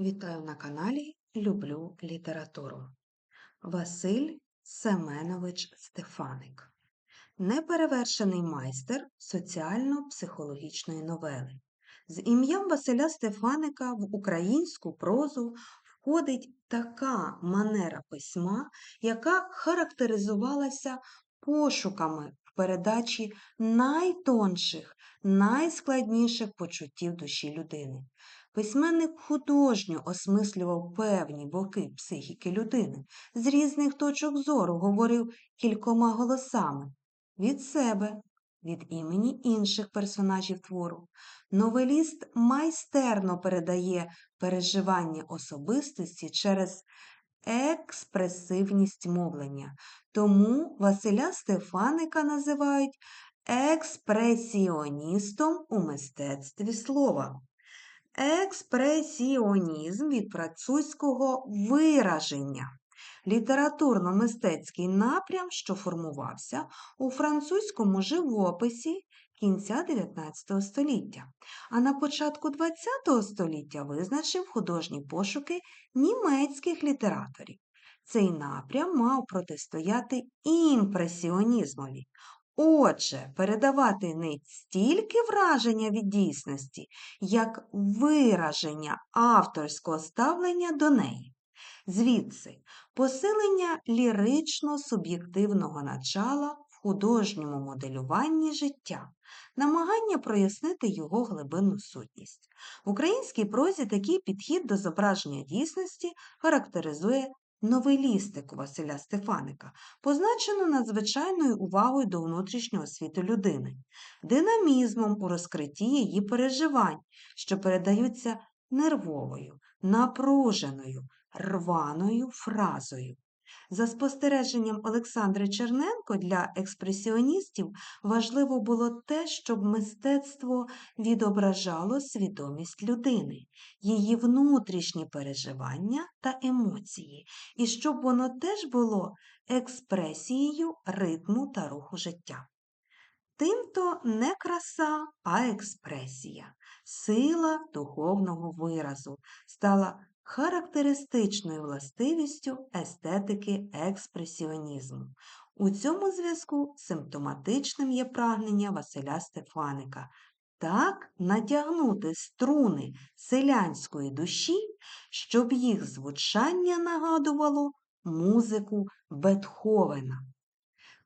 Вітаю на каналі Люблю літературу. Василь Семенович Стефаник. Неперевершений майстер соціально-психологічної новели. З ім'ям Василя Стефаника в українську прозу входить така манера письма, яка характеризувалася пошуками в передачі найтонших, найскладніших почуттів душі людини. Письменник художньо осмислював певні боки психіки людини, з різних точок зору говорив кількома голосами від себе, від імені інших персонажів твору. Новеліст майстерно передає переживання особистості через експресивність мовлення. Тому Василя Стефаника називають експресіоністом у мистецтві слова. Експресіонізм від французького вираження. Літературно-мистецький напрям, що формувався у французькому живописі кінця 19 століття, а на початку 20 століття визначив художні пошуки німецьких літераторів. Цей напрям мав протистояти імпресіонізмові, Отже, передавати не стільки враження від дійсності, як вираження авторського ставлення до неї. Звідси посилення лірично-суб'єктивного начала в художньому моделюванні життя, намагання прояснити його глибинну сутність. В українській прозі такий підхід до зображення дійсності характеризує новелістику Василя Стефаника, позначено надзвичайною увагою до внутрішнього світу людини, динамізмом у розкритті її переживань, що передаються нервовою, напруженою, рваною фразою. За спостереженням Олександри Черненко для експресіоністів важливо було те, щоб мистецтво відображало свідомість людини, її внутрішні переживання та емоції, і щоб воно теж було експресією ритму та руху життя. Тимто не краса, а експресія, сила духовного виразу стала характеристичною властивістю естетики експресіонізму. У цьому зв'язку симптоматичним є прагнення Василя Стефаника так натягнути струни селянської душі, щоб їх звучання нагадувало музику Бетховена.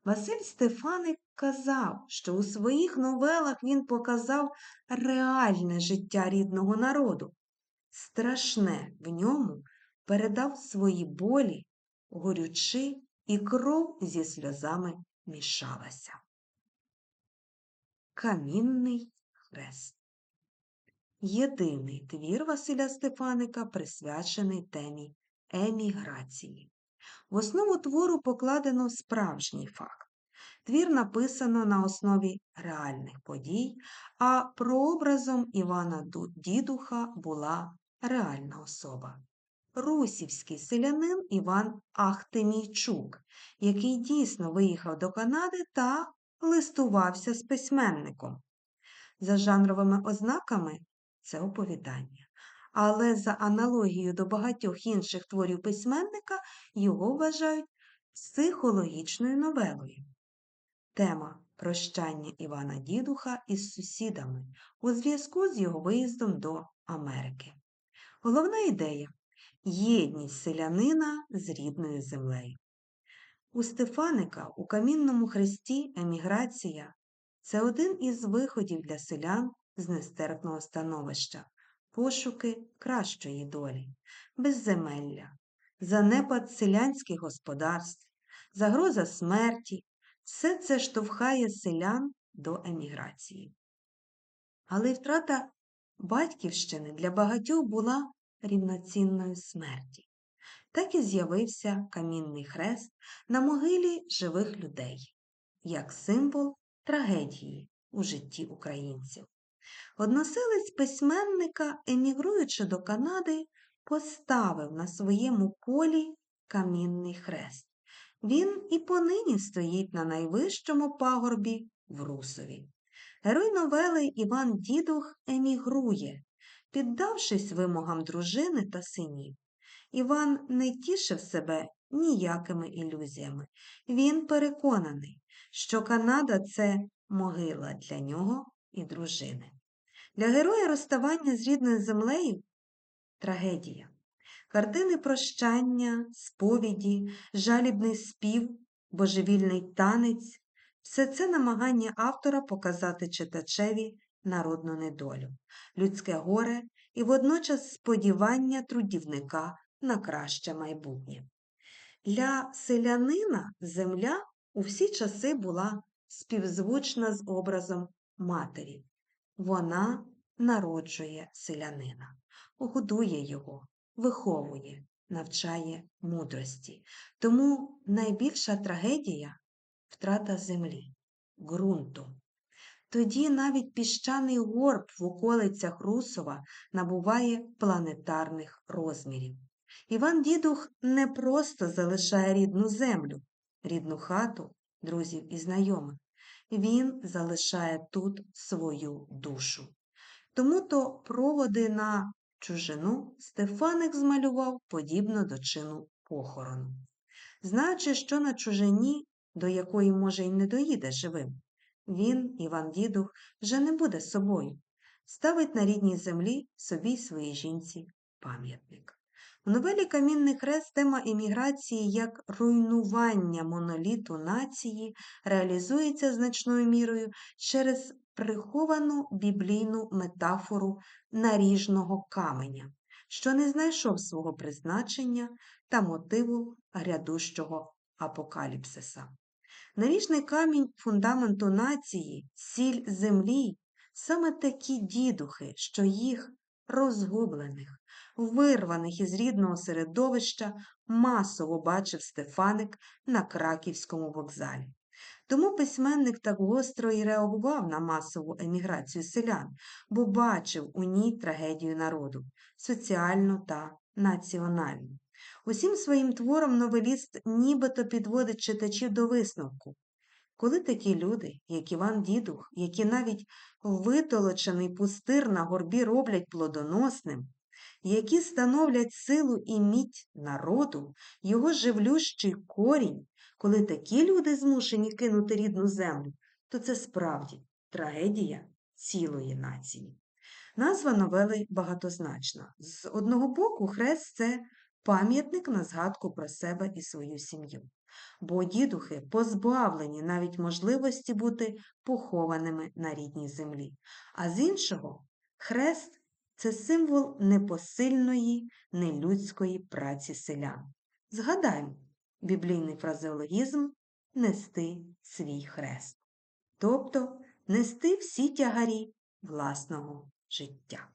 Василь Стефаник казав, що у своїх новелах він показав реальне життя рідного народу, страшне в ньому передав свої болі, горючи, і кров зі сльозами мішалася. Камінний хрест Єдиний твір Василя Стефаника присвячений темі еміграції. В основу твору покладено справжній факт. Твір написано на основі реальних подій, а прообразом Івана Дідуха була реальна особа. Русівський селянин Іван Ахтемійчук, який дійсно виїхав до Канади та листувався з письменником. За жанровими ознаками це оповідання. Але за аналогією до багатьох інших творів письменника його вважають психологічною новелою. Тема прощання Івана Дідуха із сусідами у зв'язку з його виїздом до Америки. Головна ідея єдність селянина з рідною землею. У Стефаника у камінному хресті еміграція це один із виходів для селян з нестерпного становища, пошуки кращої долі, безземелля, занепад селянських господарств, загроза смерті, все це штовхає селян до еміграції. Але втрата батьківщини для багатьох була рівноцінною смерті. Так і з'явився камінний хрест на могилі живих людей, як символ трагедії у житті українців. Односилець письменника, емігруючи до Канади, поставив на своєму полі камінний хрест. Він і понині стоїть на найвищому пагорбі в Русові. Герой новели Іван Дідух емігрує, піддавшись вимогам дружини та синів. Іван не тішив себе ніякими ілюзіями. Він переконаний, що Канада це могила для нього і дружини. Для героя розставання з рідною землею трагедія. Картини прощання, сповіді, жалібний спів, божевільний танець все це намагання автора показати читачеві народну недолю, людське горе і водночас сподівання трудівника на краще майбутнє. Для селянина земля у всі часи була співзвучна з образом матері. Вона народжує селянина, годує його, виховує, навчає мудрості. Тому найбільша трагедія втрата землі, ґрунту. Тоді навіть піщаний горб в околицях Русова набуває планетарних розмірів. Іван Дідух не просто залишає рідну землю, рідну хату, друзів і знайомих. Він залишає тут свою душу. Тому то проводи на чужину Стефаник змалював подібно до чину похорону. Знаючи, що на чужині, до якої, може, й не доїде живим, він, Іван Дідух, вже не буде собою, ставить на рідній землі собі й своїй жінці пам'ятник. У новелі Камінний хрест тема еміграції як руйнування моноліту нації реалізується значною мірою через приховану біблійну метафору наріжного каменя, що не знайшов свого призначення та мотиву грядущого апокаліпсиса. Наріжний камінь фундаменту нації, сіль землі, саме такі дідухи, що їх розгублених, вирваних із рідного середовища, масово бачив Стефаник на краківському вокзалі. Тому письменник так гостро і реагував на масову еміграцію селян, бо бачив у ній трагедію народу соціальну та національну. Усім своїм твором новеліст нібито підводить читачів до висновку. Коли такі люди, як Іван Дідух, які навіть витолочений пустир на горбі роблять плодоносним, які становлять силу і мідь народу, його живлющий корінь, коли такі люди змушені кинути рідну землю, то це справді трагедія цілої нації. Назва новели багатозначна. З одного боку, хрест це пам'ятник на згадку про себе і свою сім'ю, бо дідухи позбавлені навіть можливості бути похованими на рідній землі. А з іншого, хрест це символ непосильної, нелюдської праці селян. Згадаймо біблійний фразеологізм нести свій хрест, тобто нести всі тягарі власного життя.